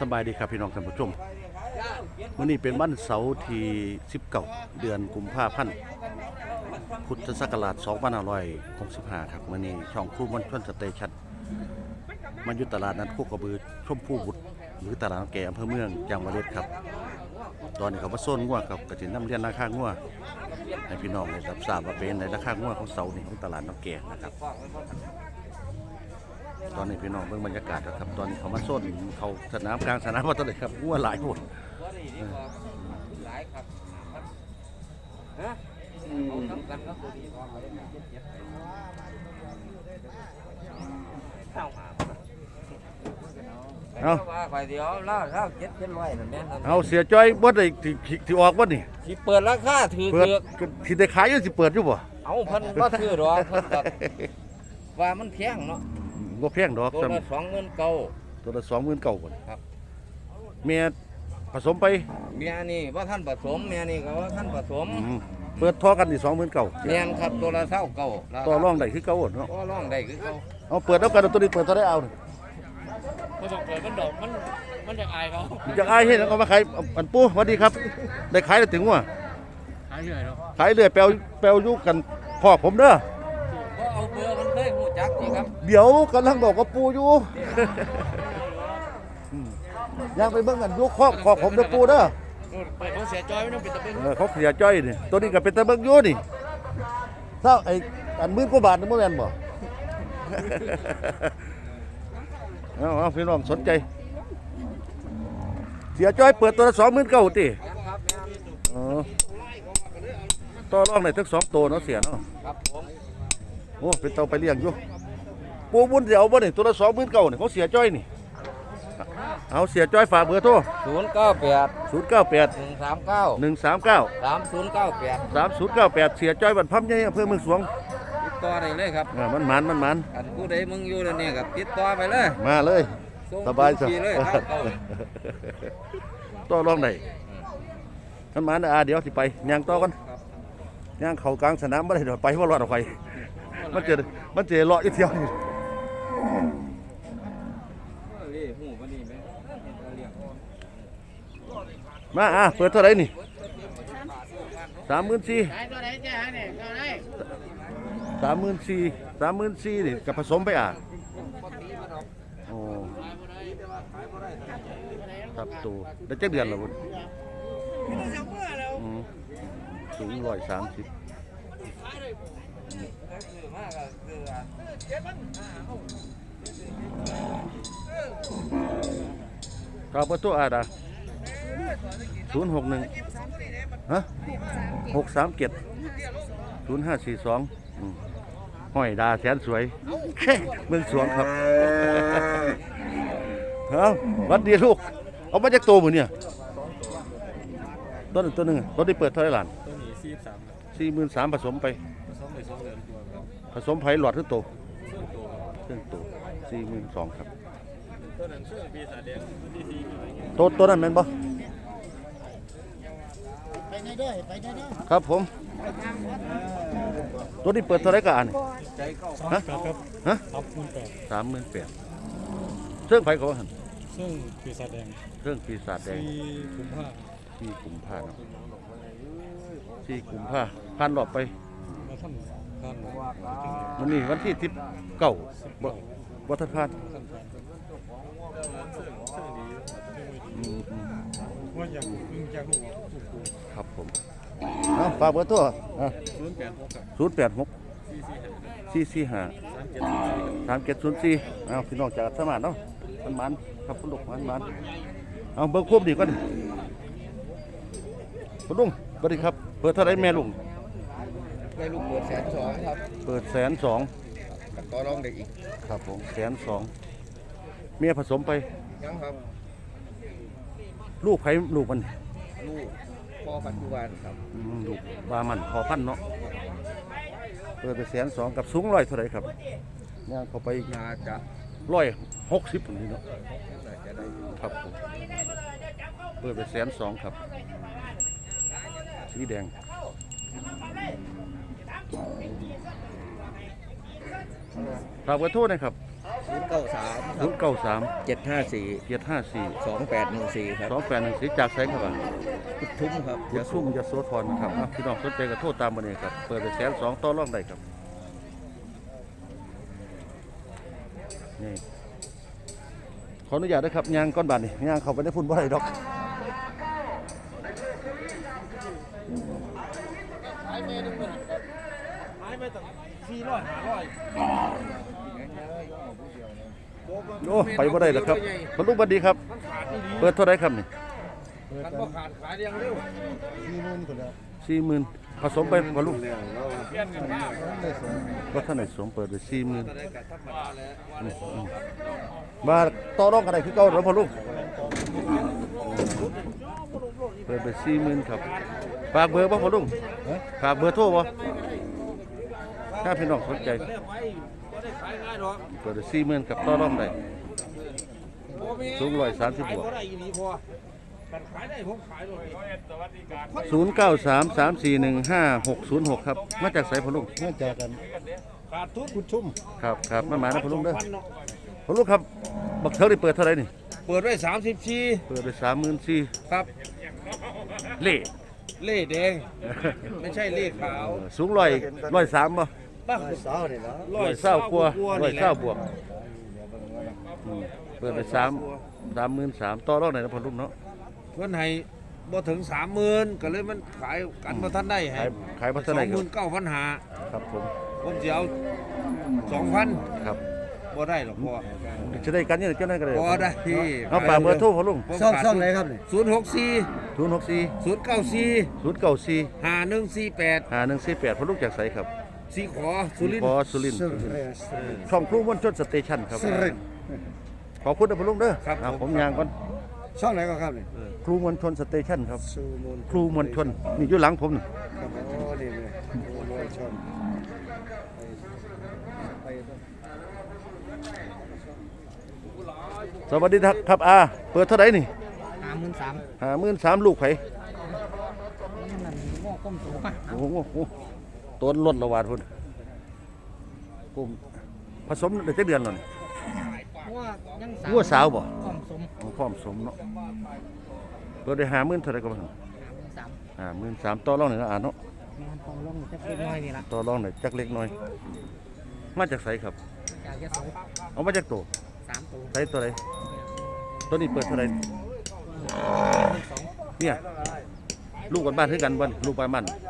สบายดีครับพี่น้องท่านผู้ชมวันนี้เป็นวันเสาร์ที่19เดือนกุมภาพันธ์พุทธศักราช2565ครับวันนี้ช่องครูมอนชวนสเตชันมันอยู่ตลาดนัดโคกระบือชมพูบุตรหรือตลาดแก่อำเภอเมืองจังหวัดเลยครับ ตอนนี้เขามาโซนงัวครับกระถินน้ำเรียนราคางัวให้พี่น้องได้รับทราบว่าเป็นในราคางัวของเสาร์นี้ของตลาดน้ำแก่นะครับ ตอนนี้พี่น้องเบิ่งบรรยากาศนะครับ ตอนนี้เขามาโซนเขาสนามกลางสนามว่าตอนนี้ครับงัวหลายคนหลายครับฮะเอาทำกันก็คือดีพอเขาได้เจ็ดเจ็ดเข้ามาเอาว่าไปเดี๋ยวเล่าเล่าเจ็ดเจ็ดร้อยนั่นแม่นเอาเสียจ้อยบ่ได้ที่ที่ที่ออกบ่นี่สิเปิดราคาถือเปิดเกือกที่ได้ขายอยู่สิเปิดอยู่บ่เอาเพิ่นบ่ถือหรอกเพิ่นก็ว่ามันแพงเนาะ บ่แพงดอกตัวซ้ำละสองหมื่นเก้าตัวละ29,000ก่อนครับเมียผสมไปเมียนี่ว่าท่านผสมเมียนี่ก็ว่าท่านผสมอืมเปิดทอกันนี่29,000เมียนครับตัวละเท่าเก้าต่อรองได้คือเก่าเนาะต่อรองได้คือเก่าเอาเปิดแล้วกันเอาตัวนี้เปิดเท่าได้เอานี่มันต้องเปิดมันดอกมันมันจะอายเขาอยากอายให้แล้วก็มาขายอันปูสวัสดีครับ ได้ขายแล้วถึงว่าหายเหนื่อยเนาะขายเรื่อยแปลวแปลวอยู่กันพ่อผมเด้อ ก็เอาเบอร์มันเคยหู จักนี่ครับเดี๋ยวกำลังบอกว่าปูอยู่ อืมยังไปเบิ่งกันอยุคครอบครอบผมเด้อปูเด้อนู่นเปิดเขาเสียจอยไม่ต้องปิดตะเป็นเออเขาเสียจ้อยนี่ตัวนี้ก็เป็นตะเบิ่งอยู่นี่เท่าไอ้อันหมื่นกว่าบาทนี่บ่แม่นบ่ เอาเอาพี่น้องสนใจ เสียจ้อยเปิดตัวละ29,000ติเออต่อรองได้ทั้งสองตัวเนาะเสียเนาะครับผม โอ้เป็นเตาไปเลี้ยงอยู่ปูบุญเดี๋ยวบ่นี่ตัวละสองหมื่นเก้านี่เขาเสียจ้อยนี่ เอาเสียจ้อยฝากเบอร์โทรศูนย์เก้าแปดศูนย์เก้าแปดหนึ่งสามเก้าหนึ่งสามเก้าสามศูนย์เก้าแปดสามศูนย์เก้าแปดเสียจ้อยบันพับใหญ่อำเภอเมืองสวงติดต่อได้เลยครับเออมันหมันมันหมันอันผู้ใดมึงอยู่แล้วเนี่ยกับติดต่อไปเลยมาเลย ส่งสบายฟรีเลยทางเก่าต่อรองได้มันหมันอ่าเดี๋ยวสิไปย่างต่อกันย่างเข้ากลางสนามบ่ได้ดอกไปว่ารอดออกไป มันเจอมันเจอเลาะอีกเที่ยวนี่มาอะเปิดเท่าไหร่นี่สามหมื่นสี่สามหมื่นสี่สามหมื่นสี่นี่กับผสมไปอะโอ้ครับตัวได้เจ็ดเดือนแล้วบุญสูงร้อยสามสิบ คือมากก็คืออันครับประตูอาดาศูนย์หกหนึ่งฮะหกสามเจ็ดศูนย์ห้าสี่สองห้อยดาแสนสวยเมืองสวงครับเอาวัดดีลูก เอามาจากโตมือเนี่ยต้นงตัวหนึ่งต้นที่เปิดเท่าไหร่หลานตัวนี้สี่สามสี่หมื่นสามผสมไป ไปสองเดือนกว่าครับผสมไผ่หลอดขึ้นโตซึ่งตัวขึ้นโตสี่หมื่นสองครับตัวนั้นซึ่งปีศาจแดงที่สี่อะไรเงี้ยโตตัวนั้นแม่นบ่ไปไหนด้วยไปไหนด้วยครับผม ตัวนี้เปิดเท่าไหร่กันใจเข้าฮะครับฮะครับคูณแปดสามหมื่นแปดเครื่องไผ่เขาว่าหันซึ่งปีศาจแดงเครื่องปีศาจแดง สี่กุมภาที่กุมภาเนาะที่กุมภาพันรอบไป มาทำการมันนี่วันที่ทิพเก้าบ่บ่ทันพลาดขั้นตอนซึ่งซึ่งอยากอยากรู้ถูกครับผมเอาฝากเบอร์โทรอะศูนย์แปดหกครับศูนย์แปดหกสี่สี่ห้าสามเจ็ดศูนย์สี่เอาพี่น้องจากสมานเนาะมันมันครับคุณลุงมันมันเอาเบอร์ควบดีก่อนคุณลุงสวัสดีครับเปิดเท่าไรแม่ลุง ได้ลูกเปิดแสนสองครับเปิดแสนสองกับต่อรองได้อีกครับผมแสนสองเมียผสมไปยังครับ ลูกไผ่ลูกมันลูกพ่อปัจจุบันครับอืมลูกบามันพอพันเนาะเปิดไปแสนสองกับสูงร้อยเท่าไรครับย่างเข้าไปน่าจะร้อยหกสิบนี่เนาะน่าจะได้อยู่ครับผมเปิดไปแสนสองครับ สีแดง ฝากเบอร์โทรหนะครับศูนย์เก้าสามคศูรับนย์เก้าสามเจ็ดห้าสี่เจ็ดห้าสี่สองแปดหนึ่งสี่ครับสองแปดหนึ่งสีจากไซครับอะพุททุ่มครับยาซุ่มยาโซทอนนะครับอะพี่น้องสนใจก็โทษตามมาเนี่ยครับ เปิดไปแสนสองต่อรองได้ครับ นี่ ขออนุญาตนะครับยางก้อนบาทนี่ยางเข้าไปได้พุ่นบ่ได้ดอก โอ้ไปบ่ได้แล้วครับคุณลุงบัดดีครับเปิดเท่าไรครับนี่มันก็ขาดขายยังเร็วสี่หมื่นผสมไปพอลุงก็ท่านไหนสมเปิดไปสี่หมื่นได้กับธรรมดาแล้วมาต่อรองกันได้คือเก่าแล้วพอลุงเปิดไปสี่หมื่นครับฝากเบอร์บ่พอลุงฝากเบอร์โทรบ่ ถ้าพี่น้องสนใจเรียกไปก็ได้ขายง่ายหรอกเปิดไปสี่หมื่นกับต่อรองได้สูง130บวกขายก็ได้อีนี้พอกันขายได้ผมขายเลยศูนย์เก้าสามสามสี่หนึ่งห้าหกศูนย์หกครับ มาจากไสพอลุงมาจากกันขาดทุนคุณชุ่มครับครับมาหมายนะพอลุงเด้อพันเนาะพอลุงครับ บักเทิงได้เปิดเท่าไหร่นี่ เปิดไว้สามสิบชีเปิดไปสามหมื่นสี่ครับ เล่เล่แดง ไม่ใช่เล่ขาว สูงร้อยร้อยสาม บ่ป้าสาวนี่นะร้อยเศร้ากลัวร้อยเศร้าบวกอืมเปิดไปสามสามหมื่นสามต่อรองไหนอยนะพอลุงเนาะเพื่อนให้บ่ถึงสามหมื่นก็เลยมันขายกันมาท่านได้ให้ขายขายพัฒสอนางหมื่นเก้าพันหาครับผมผมจะเอาสองพันครับบ่ได้หรอกพ่อจะได้กันเนี่ยเจ้าหน้าก็ได้บ่ได้พี่เอาฝากเบอร์โทรพอลุงซ่องซ่องไหนครับนี่ศูนย์หกสี่ศูนย์หกสี่ศูนย์เก้าสี่ศูนย์เก้าสี่ห้าหนึ่งสี่แปดห้าหนึ่งสี่แปดพอลุงจากไสครับ สี่ขอสุรินทพอร์สุรินทร์สุรินทร์ช่องครูมวลชนสเตชันครับ สุรินทร์ ขอบคุณนะพอลุงเด้อครับอะผม ผมยางก่อนช่องไหนก็ครับนี่ครูมวลชนสเตชันครับ สูมูลครูมวลชนนี่อยู่หลังผมนี่ครับโอ้นี่เลยครูมวลชนไปไป สวัสดีครับครับอาเปิดเท่าไหร่นี่หาหมื่นสามห้าหมื่นสามลูกไผนั่นงอกก้มสูงอะโอ้โหโอ้โห ต้นลดระวาดพุ่นปุ่มผสมได้จักเดือนแล้วนี่เพราะว่ายังงัวสาวบ่ก้มสมของความสมเนาะเปิดได้ห้าหมื่นเท่าไหร่ก็บ่หาหมื่นสามห้าหมื่นสามต่อรองหน่อยนะอ่านเนาะงานของลงจะเป็นน้อยนี่ละต่อรองหน่อยจักเล็กน้อย มาจากไสครับจากยะโสเอามาจากตัวสามตัวไสตัวไหนตัวนี้เปิดเท่าไหร่หนึ่งสองเนี่ยลูกกันบ้านคือกันบ่นลูกบ้านมันหมื่นส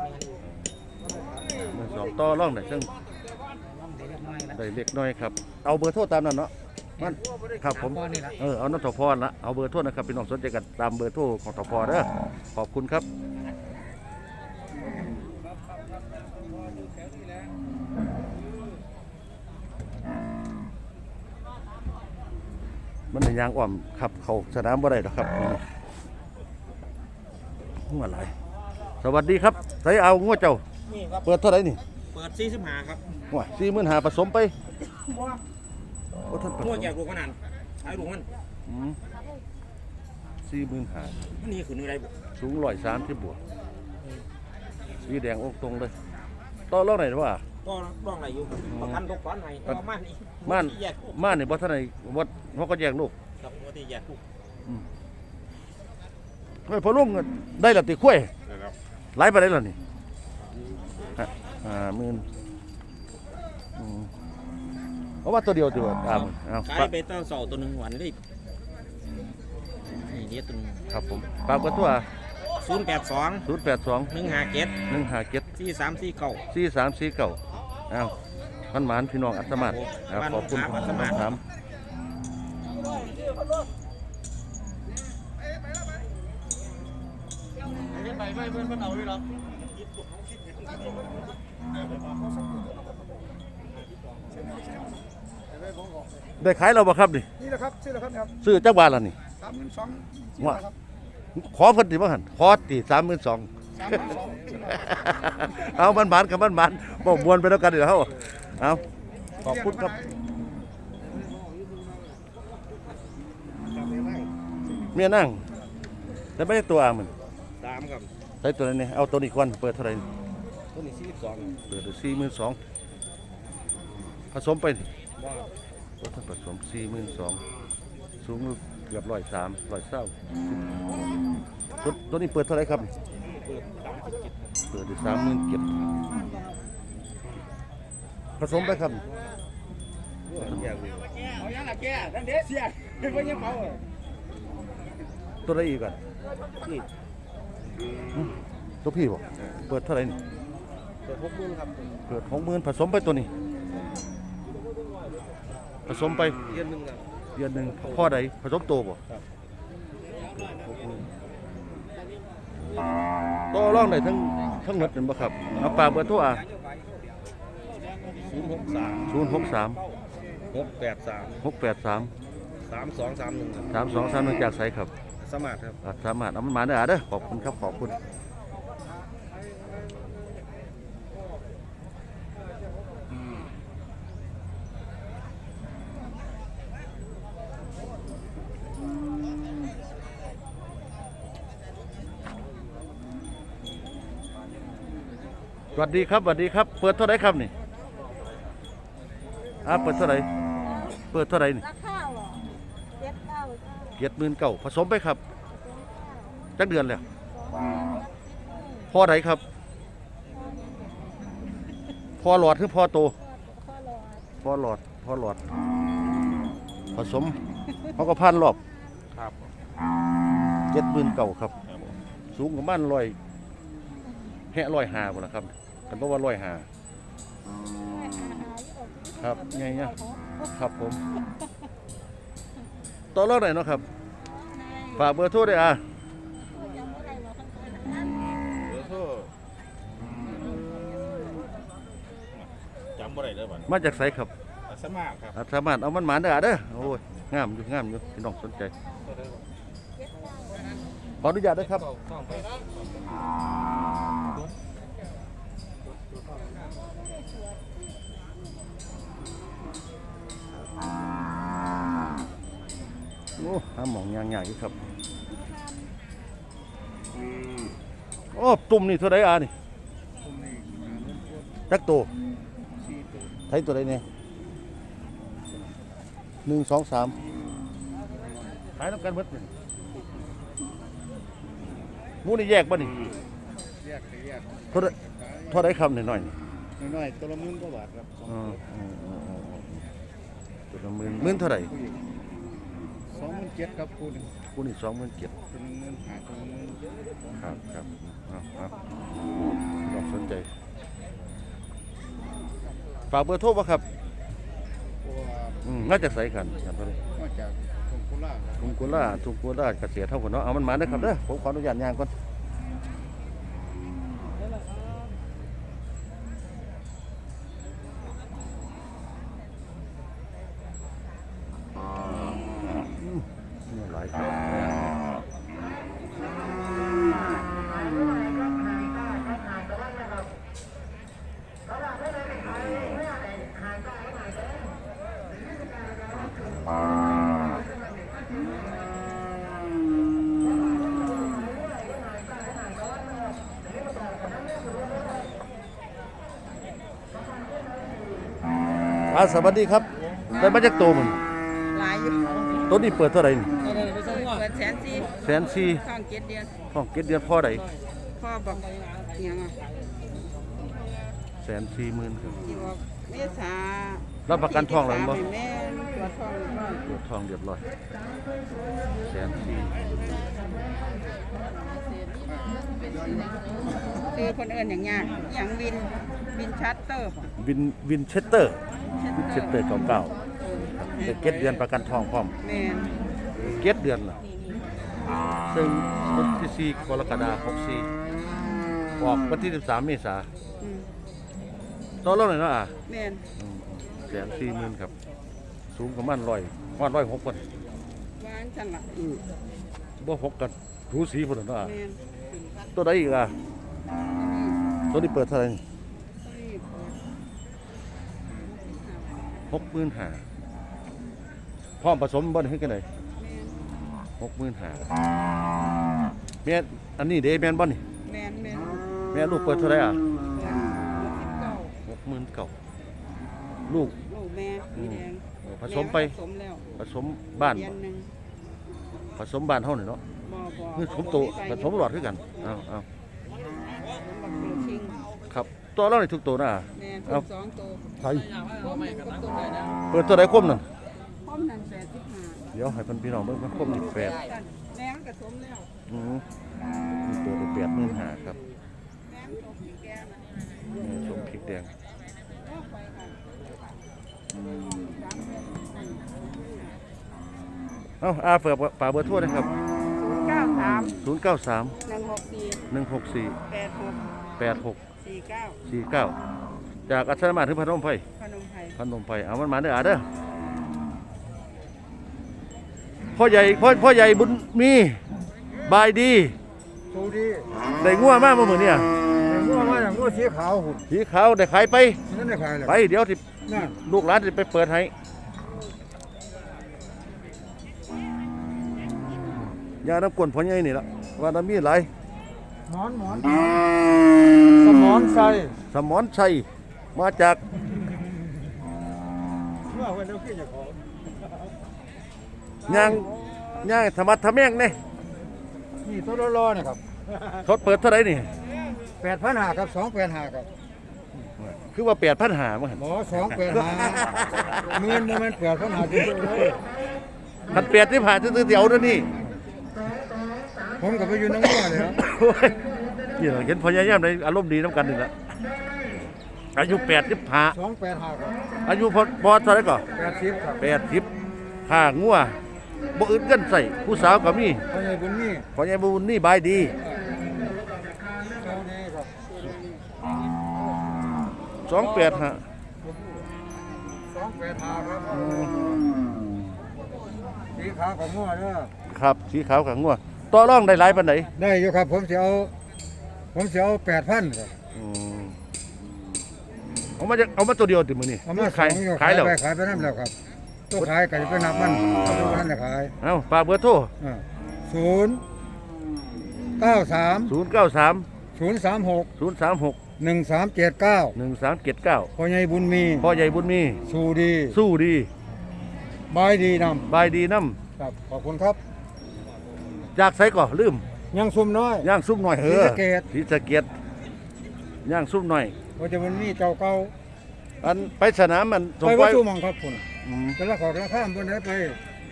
อง ต่อรองหน่อยซึ่งล่องเด็กน้อยละได้เล็กน้อยครับ เอาเบอร์โทรตามนั้นเนาะมันครับผมสาก้อนนี่ละเออเอาน้องทพรละเอาเบอร์โทรนะครับพี่น้องสนใจกันตามเบอร์โทรของทพเด้อขอบคุณครับมันเป็นยางอ่อมขับเขาสนามบ่ได้หรอกครับงัวอะไรสวัสดีครับใส่เอางัวเจ้านี่ครับเปิดเท่าไหร่นี่เปิดสี่สิบห้าครับว้าสี่หมื่นหาผสมไปโอ้ท่านผสมั่วมแจกลูกขนาดขายลูกมันสี่หมื่นหานี่คือนี่ไรบุสูงร้อยสามที่บวกสีแดงอกตรงเลยต่อรองไหนว่าก็ร้องอะไรอยู่ประกันทุกก้อนให้ประมาณนี้ม่านแยกลูกม่านนี่บ่ท่านไหนวัดเขาก็แยกลูกครับปกติแยกลูกเฮ้ยพอลุงได้ละติคุ้ยหลายไปได้แล้วนี่ ฮะอ่าหมื่นอืมเอาว่าตัวเดียวดีกว่าอ่าเอาขายไปตั้งเสาตัวหนึ่งหวันเลยนี่เดียวตัวหนึงครับผมฝากกันตัวศูนย์แปดสองศูนย์แปดสองหนึ่งห้าเจ็ดหนึ่งห้าเจ็ดสี่สามสี่เก้าสี่สามสี่เก้าเอามันหมานพี่น้องอัตมาศเอาบ้านขอบคุณน้องขามอัตมาศถาม ได้ขายเราบ่ครับนี่นี่แหละครับชื่ออะไรครับซื้อจักบาทละนี่สามหมื่นสองว่าขอเพิ่นติบ่หันขอติสามหมื่นสองสามหมื่นสองเอามันหมานกับมันหมานบ่มวนไปแล้วกันเดี๋ยวเฮาเอาขอบคุณครับเมียนั่งแต่ไม่ได้ตัวมันสามครับใช้ตัวนี้เอาตัวนี้ก่อนเปิดเท่าไหร่ ตัวนี้สี่สิบสองเปิดสี่หมื่นสองผสมไปว่ารถผสมสี่หมื่นสองสูงเกือบร้อยสามร้อยเศร้าตัวตัวนี้เปิดเท่าไหรครับนี่เปิดสามหมื่นเจ็ดผสมไปครับเอายังละแกนั่นเด้เสียเป็นว่ายังเมาตัวไหนอีกกันอืมตัวพี่บอกเปิดเท่าไหรนี่ เปิดหกหมื่นครับเปิดหกหมื่นผสมไปตัวนี้ ผสมไปเดือนหนึ่งครับเดือนหนึ่งพ่อใดผสมโตบ่ต่อรองได้ทั้งทั้งหมดเป็นบ่ครับเอาปากเบอร์โทรอะศูนย์หกสามศูนย์หกสามหกแปดสามหกแปดสามสามสองสามหนึ่งครับสามสองสามหนึ่งจากไสครับสมัครครับอะสามารถเอามันมาได้อะเด้อขอบคุณครับขอบคุณ วัสดีครับสวัสดีครับ เปิดเท่าไหรครับนี่อ่าเปิดเท่าไหรเปิดเท่าไหรนี่ราคาเหรอเจ็ดเก้าเก้าเกียรติหมื่นเก่าผสมไปครับสองเก้าจักเดือนแล้วสองสิบหนึ่งพ่อไหนครับพ่อหลอดคือพ่อโตข้อหลอดพ่อหลอดพ่อหลอดผสมเขาก็พันรอบครับเจ็ดหมื่นเก่าครับครับผมสูงกว่าบ้านลอยแห่ลอยหาบ่ละครับ กันเพราะว่าลอยหาครับไงเนี่ยครับผมต่อรอบไหนอยเนาะครับ ฝากเบอร์โทรได้อะยังไม่ได้ว่าขั้นตอนนั้นเบอร์โทรจำบ่ได้เลยบัดมาจากไสครับสมัครครับอะสามารถเอามันหมานได้อะเด้อโอ้ยงามอยู่งามอยู่พี่น้องสนใจขออนุญาตนะครับ อ้หาหมองยางใหญ่อยู่ครับ โอ้ตุ่มนี่เท่าไรอะนี่จักโตวไทยตัวใดเนี่ยหนึ่งสองสามขายต้องกันเบิดนี่หมูนี่แยกป่ะนี่แยกไปแยกเท่าไรเท่าไรคำหน่อยๆนี่น้อยๆตัวละหมื่นกว่าบาทครับสองอ๋ออ๋ออ๋ออ๋อตัวละหมื่นหมื่นเท่าไหร่สองหมื่น เจ็ดครับคูณกูนี่สองหมื่นเจ็ดตัวหนึ่งหมื่นหาตัวหนึ่งหมื่นครับครับเอาเอาลองสนใจฝากเบอร์โทรป่ะครับเพราะว่าอืมน่าจะใส่กันครับตอนนี้มาจากกรุงโคราชครับ ทุงกุล่าทุงกุล่าเกษตรเท่ากันเนาะ เอามันมาได้อครับเด้อผมขออนุญาตย่างก่อนอืมนี่หลายครับ อ่าสวัสดีครับได้มาจากโตมันหลายอยู่ตัวนี้เปิดเท่าไหร่นี่เปิดแสนสี่แสนสี่ข้างเจ็ดเดือนห้องเก็ดเดือนพ่อใดพ่อบอกยังไงแสนสี่หมื่นครับที่บอกเมษารับประกันทองแล้วบ่ให้แม่ตัวทองบ้านตัวทองเรียบร้อยแสนสี่คือคนเอิญอย่างยากอย่างวินวินชัตเตอร์ป่ะวินวินเชสเตอร์วิน เชสเตอร์เก่าเก่าๆครับเดี๋ยวเก็ดเดือนประกันทองพร้อมแม่นเก็ดเดือนล่ะซึ่งวันที่สี่กรกฎาคมสี่ออกวันที่สิบสามเมษาอืมต่อรอบหน่อยเนาะอะแม่นอืมแสนสี่หมื่นครับ สูงประมาณร้อยประมาณร้อยหกคนวางฉันละบ่หกกันถูสีพุ่นน่ะเนาะอะแม่นตัวใดอีกอะตัวนี้เปิดเท่าไหร่ หกหมื่นห้าพร้อมผสมบ่ได้ให้กันเลยแม่นหกหมื่นห้าแม่นอันนี้เด้แม่นบ่นี่แม่นแม่นแม่ลูกเปิดเท่าไหร่อะสิบเก้าหกหมื่นเก่าลูกลูกแม่สีแดงโอ้ผสมไปผสมแล้วผสมบ้านเดือนหนึ่งผสมบ้านเฮานี่เนาะบ่บ่คือผสมโตผสมหลอดคือกันเอาเอา ผสมบักเกลือคิง ครับ ตัวเรานี่ทุกตัวนะแม่เอาผสมสองตัวไทยพร้อมหนึ่งกับตัวใดนะเปิดตัวใดคมนั่นพร้อมนั่นแปดสิบห้าเดี๋ยวให้เพิ่นพี่น้องเบิ่งมันคมนี่แปดแม่มันผสมแล้วอืมนี่ตัวละแปดหมื่นห้าครับแม่มันตกสีแก้วนะนี่สมพริกแดงก็ไปค่ะสามเดือนเอ้าอาเปิดฝากเบอร์โทรนะครับศูนย์เก้าสาม093หนึ่งหก สี่164แปดหก86สี่เก้า49จากอัศมาถึงพนมไพรพนมไพรพนมไพรเอามันมาเด้ออาเด้อพ่อใหญ่พ่อพ่อใหญ่บุญมีบายดีสูดีได้งัวมากมื้อนี้อย่างงัวมาอย่างงัวสีขาวหุ่นสีขาวได้ขายไปนั่นได้ขายเลยไปเดี๋ยวที่นั่นลูกหลานจะไปเปิดให้ยาน้ำกวนพ่อใหญ่นี่ละว่าน้ำมีหลาย หมอนหมอนสมอนใส่สมอนชัยมาจากเมื่อวันเดียวขึ้นจะขอย่างย่างธรรมะทะแม่งเนี่ยนี่ตัวรอๆนะครับเขาเปิดเท่าไหร่นี่แปดพันห้าครับสองแปดห้าครับคือว่าแปดพันหามั้งหมอสองแปดห้าเงินมันแปดพันห้าจริงๆเลย ขันแปดที่ผ่านซื้อๆเดี๋ยวนั่นนี่ ผมกับไปอยู่น้องงัวเลยครับโอ้ยนี่เราเห็นพญายามในอารมณ์ดีน้ำกันนี่แหละอายุแปดที่ผ่าสองแปดห้าครับอายุพอพอเท่าไหร่ก่อนแปดสิบครับแปดสิบข้างัวบ่อื่นกันใส่ผู้สาวก็มีพ่อใหญ่บุญมีพญายบุญนี่บายดี เจ้าดีครับสองแปดฮะสองแปดห้าครับสีขาวของงัวเด้อครับสีขาวกับงัว ต่อร่องได้หลายปันไหนได้อยู่ครับ ผมจะเอาผมจะเอาแปดพันครับเอามาจะเอามาตัวเดียวติมือนี่เอามาขายสองอยู่ขายแล้ว ไปขายไปนั่นแล้วครับตัวขายก็จะไปนับมันเอาไปนั่นแหละขายเอาฝากเบอร์โทรศูนย์เก้าสามศูนย์เก้าสามศูนย์สามหกศูนย์สามหกหนึ่งสามเจ็ดเก้าหนึ่งสามเจ็ดเก้าพ่อใหญ่บุญมีพ่อใหญ่บุญมี สู้ดีสู้ดี บายดีนบายดีน้ำครับขอบคุณครับำ จากไสก่อลืมยังซุ่มน้อย ย่างซุปหน่อยเออศรีสะเกษ ศรีสะเกดย่างซุปหน่อยพ่อใหญ่บุญมีเจ้าเก่าอันไปสนามมันสมไปไว้วัดตู้มังครับคุณอืมจะละขอละข้ามบนไหนไป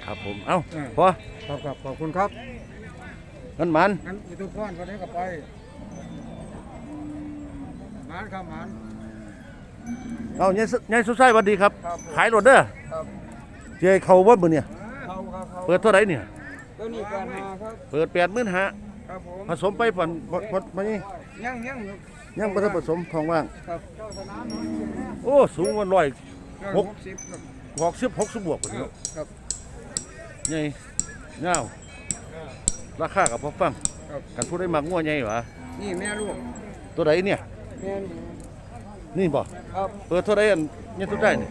ครับผม เอ้าอ่า พอครับครับขอบคุณครับงั้นหมัน งั้นอุตุพรวันนี้ก็ไปหมานครับหมาน เอาเนี่ยเนี่ยสุดท้ายหวันดีครับ ครับขายรถเด้อครับ เจ้เขาว่ามือเนี่ย เขาครับเขาเปิดเท่าไหร่เนี่ย ตัวนี้การหาครับ เปิดแปดหมื่นห้าครับผม ผสมไปผ่อนผ่อนผ่อนมานี่ยังยังครับยังบ่ทันผสมทองว่าง ครับเจ้าสนามน้องโอ้สูงกว่าร้อยหหกกสิบครับหกสิบหกสิบบวกพุ่นเนาะครับ ใหญ่เงาวราคากับพอฟังครับ กันผู้ได้มักงัวใหญ่หวะนี่แม่ลูกตัวใดเนี่ย แม่นี่นี่บ่ครับเปิดเท่าใดอันเนี่ยตัวได้นี่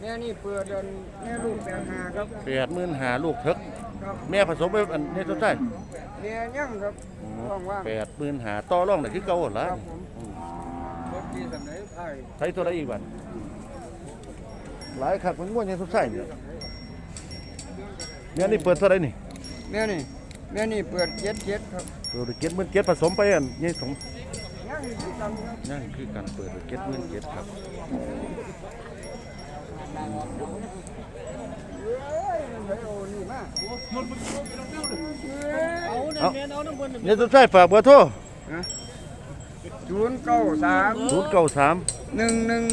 แม่นี่เปิดเดือนแม่ลูกแปดหาครับแปดหมื่นหาลูกเถิก ครับแม่ผสมไปอันเนี่ยตัวได้แม่ยังครับว่างว่างแปดหมื่นหาต่อรองได้คือเก่าหั่นคล่ะรับผมรถดีสำเร็จไทยใช้ตัวใดอีกบัดหลายคักมันงัวใหญ่ตัวใส่เนี่ยเนี่ยนี่เปิดเท่าใดนี่แม่นี่แม่นี่เปิดเจ็ดเจ็ดครับเปิดเจ็ดหมื่นเจ็ดผสมไปอันนี่สมยังอยู่กันครับนั่นคือการเปิดเจ็ดหมื่นเจ็ดครับ เอ้ยมันไปโอ้นี่มา เอาเนี่ยตัวใส่ฝากเบอร์โทรศูนย์เก้าสามศูนย์เก้าสามหนึ่งหนึ่ง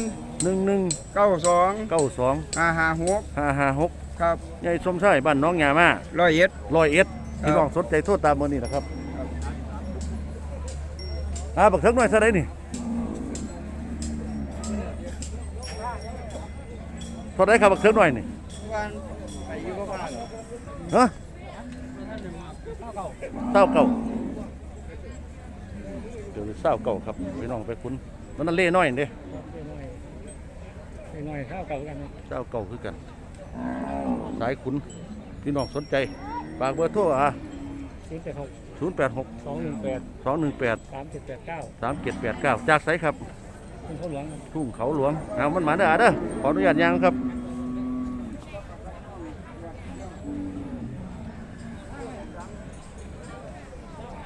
หนึ่งหนึ่งเก้าสองเก้าสองห้าห้าหกห้าห้าหกครับยายสมชายบ้านน้องยามาร้อยเอ็ดร้อยเอ็ดครับพี่น้องสนใจโทษตามเบอร์นี้นะครับครับอ่าบักเถิงหน่อยเท่าไรนี่เท่าไรครับบักเถิงหน่อยนี่ วันไปอยู่กับบ้าน ฮะเศร้าเก่าเดี๋ยวเศร้าเก่าครับพี่น้องไปคุ้นมันนั่นเล่น้อยเด้หน่อยข้าวเก่ากันเศร้าเก่าคือกัน สายขุนพี่น้องสนใจฝากเบอร์โทรอะศูนย์แปดหกศูนย์แปดหกสองหนึ่งแปดสองหนึ่งแปดสามเจ็ดแปดเก้าสามเจ็ดแปดเก้าจากไสครับเป็นข้าวหลวงทุ่งเขาหลวงเอามันหมาเด้ออะเด้อขออนุญาตยางครับ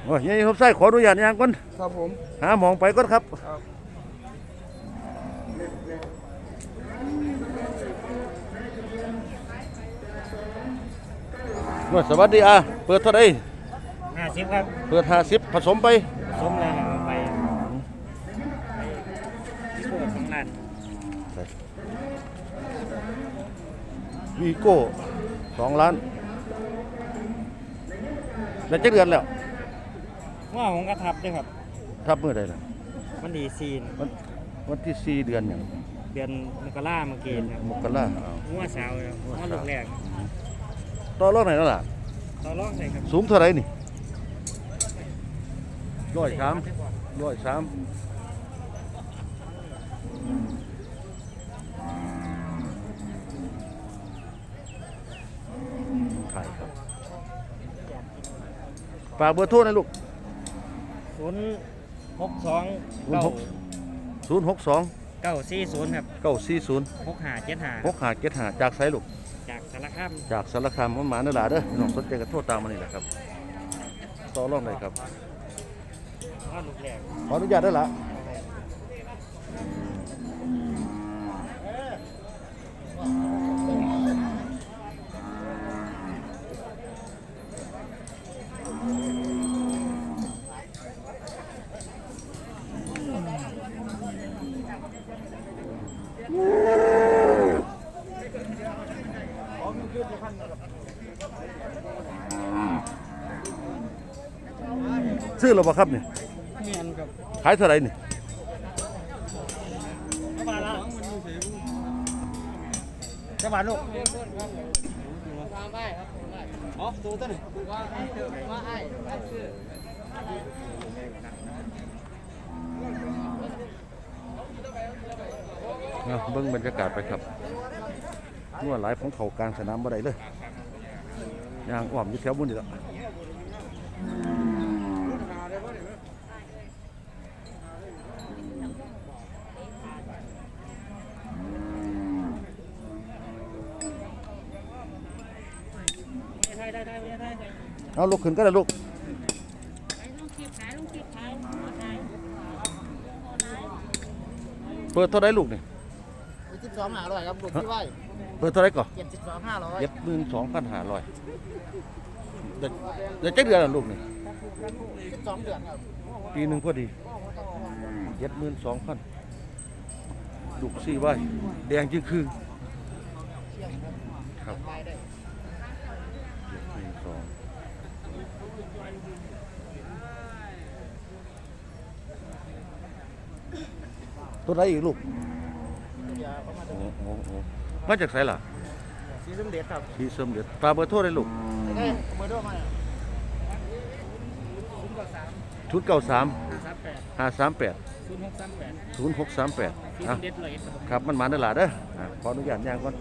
โอ้ยยังครับใส่ขออนุญาตยังก่อนครับผมหาหมองไปก่อนครับครับว่าสวัสดีอะเปิดเท่าไหร่ห้าสิบครับ เปิดห้าสิบผสมไปสมแล้วเอาไปไปโคตรของร้านวีโก้สองล้านแล้วจะเดือนแล้ว ว่าผมกระทับด้วยครับ ทับเมื่อใดล่ะมันดีซีนวันวันที่สี่เดือนอย่างเดือนมกราเมื่อกี้ครับมกราเอาหัวสาวครับหัวลูกแรกต่อรอบไหนแล้วล่ะ ต่อรองเลยครับสูงเท่าไหรนี่ร้อยสามร้อยสามถ่ายครับฝากเบอร์โทรหนะลูก ศูนย์หกสองศูนย์หกศูนย์หกสองเก้าสี่ศูนย์ครับเก้าสี่ศูนย์หกห้าเจ็ดห้าหกหาเจ็ดหาจากไสลูกจากสารคามจากสารคามมันหมาเนื้อหลาเด้อพี่น้องสนใจก็โทรตามมานี่แหละครับต่อรองได้ครับหัวลูกแรกขออนุญาตได้อละซื้ อหรือเปล่าครับนี่เมียนกับขายเท่าไหร่นี่มาละจะมาลูกอ๋อดูต้นว่าว่าไอ้เอาเบิ่งบรรยากาศไปครับนวดหลายของเขากลางสนามบ่ได้เลยยางอ้อมอยู่แถวบุญนี่ละ ได้ได้ได้ได้ได้ เอาลูกขึ้นก็ได้ลูกขายลูกคิดขายลูกคิดขายขายเปิดเท่าไหรลูกนี่สิบสองห้าร้อยครับลูกที่ไหวเปิดเท่าไหรก่อนเจ็ดสิบสองห้าร้อยเจ็ดหมื่นสองพันห้าร้อยเดี๋ยวเดี๋ยวเจ็ดเดือนละลูกนี่สิบสองเดือนครับปีหนึ่งพอดีเจ็ดหมื่นสองพันลูกสี่ใบแดงจึงคือครับเจ็ดหมื่นสอง ตัวไหนอีกลูกโอ้โหโอ้โหมาจากไสล่ะสีสมเด็จครับที่สมเด็จปลาเบอร์โทรเลยลูกได้เบอร์โทรมาชุดเก้าสามสามแปดห้าสามแปดศูนย์หกสามแปดศูนย์หกสามแปดที่อะเด็ดเลยครับครับมันมาได้หลาเด้ออะขออนุญาตย่างก่อน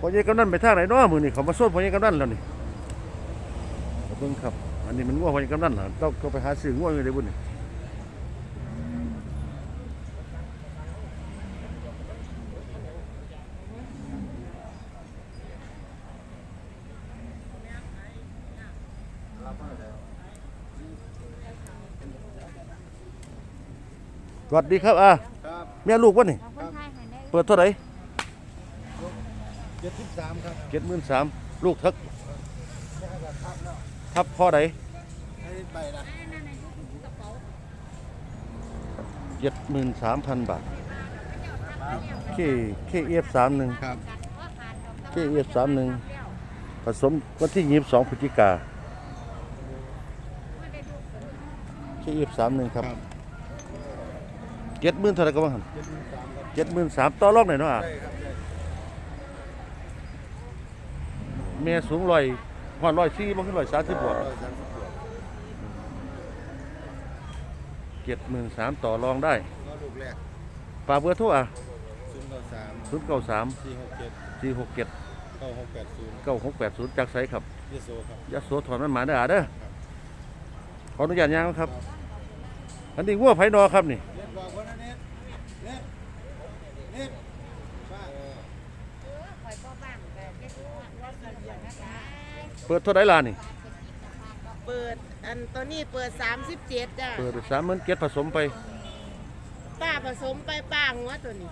พอเยกำนันไปทางไหนเนาะมือนี่เขามาโซดพอเยกำนันแล้วนี่เอาเบิ่งครับ อันนี้มันงัวพอเยกำนันเหรอต้องก็ไปหาซื้องัวอยู่ในบุญนี่ วัสดีครับอะครับแม่ลูกวะนี่เอาคนไทยให้ได้เปิดเท่าไหร่เจ็ดสิบสามครับเจ็ดหมื่นสามลูกทักทับพ่อใดให้ใบละนั่นในกระเป๋าเจ็ดหมื่นสามพันบาทเคเคเอฟสามหนึ่งครับว่าขาดดอกเคเอฟสามหนึ่งผสมวันที่ยี่สิบสองพฤศจิกาเคเอฟสามหนึ่งครับ เจ็ดหมื่นเท่าไหรก็ว่าหันเจ็ดหมื่นสามครับเจ็ดหมื่นสามต่อรองหน่อยเนาะอะได้ครับได้แม่สูงร้อยหัวร้อยสี่มันขึ้นร้อยสามสิบบวกร้อยสามสิบตัวเจ็ดหมื่นสามต่อรองได้ก็ลูกแรกฝากเบอร์โทรอะศูนย์เก้าสามศูนย์เก้าสามสี่หกเจ็ดสี่หกเจ็ดเก้าหกแปดศูนย์เก้าหกแปดศูนย์จากไสครับ ยโสครับยาโสถอนมันหมาเด้ออะเด้อขออนุญาตย่างครับ อันนี้วัวไผนอครับนี่เน็ตบอกว่านะเน็ตเน็ตเน็ตป้า คอยก็บ้างแต่ เจ็ดว่าว่าเงินเดือนนะคะเปิดเท่าไหร่ล่ะนี่ เปิดอันตัวนี้เปิด 37จ้ะเปิดสามหมื่นเจ็ดผสมไป ป้าผสมไปป้าหัวตัวนี้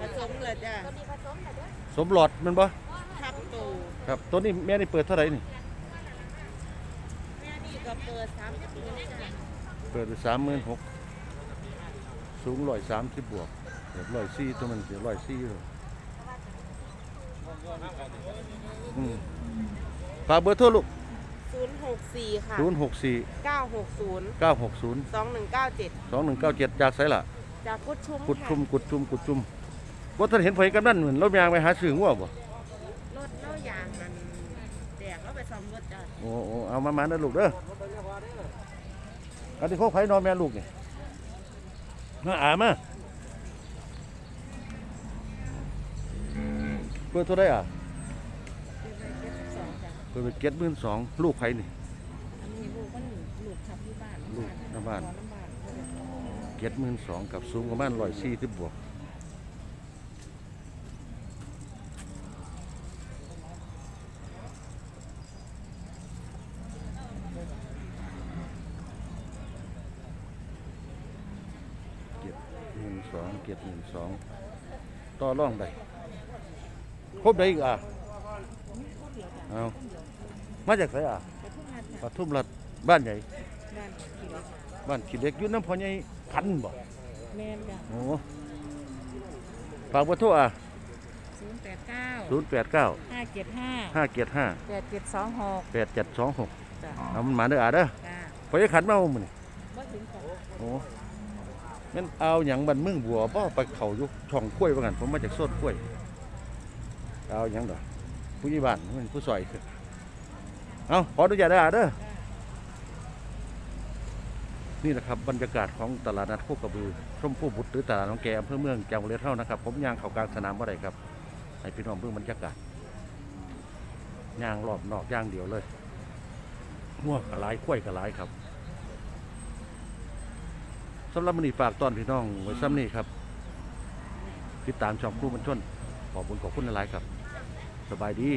ผสมเลยจ้ะสมหลอดแมันบ่ทับตูครับ ตัวนี้แม่นี่เปิดเท่าไหร่นี่ แม่นี่ก็เปิด37จ้ะเปิดสามหมื่นหกสูงร้อยสามสิบบวกเดี๋ยวร้อยสี่ตัวมันเดี๋ยวร้อยสี่เลย อืมฝากเบอร์โทรลูก064ค่ะศูนย์หกสี่960เก้าหกศูนย์2197สองหนึ่งเก้าเจ็ดจากไสล่ะ จากกุดชุมกุดชุมค่ะกุดชุมกุดชุมว่าท่านเห็นไฟกันนั่นเหมือนรถยางไปหาซื้องัวบ่รถเล่ายางมันแดกแล้วไปซ่อมรถจ้ะโอ้โอ้เอามามาเด้อลูกเด้ออันนี้เขาไผนอนแม่ลูกนี่มาอามา เปิดเท่าไหรอะ72จ้ะเปิดไปเก็ดหมื่นสองลูกไผนี่อันนี้ลูกมันลูกขับที่บ้านลูกน้ำบ้านขอน้ำบ้านเก็ดหมื่นสองกับสูงประมาณร้อยสี่สิบบวกเก็ดหมื่นสองเก็ดหมื่นสองต่อร่องได้ ครบได้อีกอะเอามาจากไหนอะไปทุ่งนาปทุมรัฐบ้านใหญ่บ้านขี่รถบ้านขี้เหล็กอยู่น้ำพอใหญ่พันบ่แม่นจ้ะโอ้ฝากเบอร์โทรอะ089ศูนย์แปดเก้า575ห้าเกียรห้า8726แปดเจ็ดสองหกจ้ะเอามันมาเด้ออะเด้อจ้าพอจะขันมาเอามื้อนี่บ่ถึงของโอ้แม่นเอาหยังบันเมืองบัวบ่ไปเข้าอยู่ช่องกล้วยว่างั้นผมมาจากโซนกล้วย เอาหยังดอกผู้ใหญ่บ้านมันผู้ซอยเอาขออนุญาตเด้เด้อนี่แหละครับบรรยากาศของตลาดนัดโคกระบือชมพู่บุตรหรือตลาดน้องแกอำเภอเมืองจังหวัดเลยเท่านะครับ ผมย่างเขากลางสนามบ่ได้ครับให้พี่น้องเบิ่งบรรยากาศย่างรอบนอกย่างเดียวเลยหัวกระไรกล้วยกระไรครับสำหรับมันนี้ฝากตอนพี่น้องไว้ซ้ำนี่ครับ ติดตามช่องครูมันชนขอบคุณขอบคุณหลายๆครับ สบายดี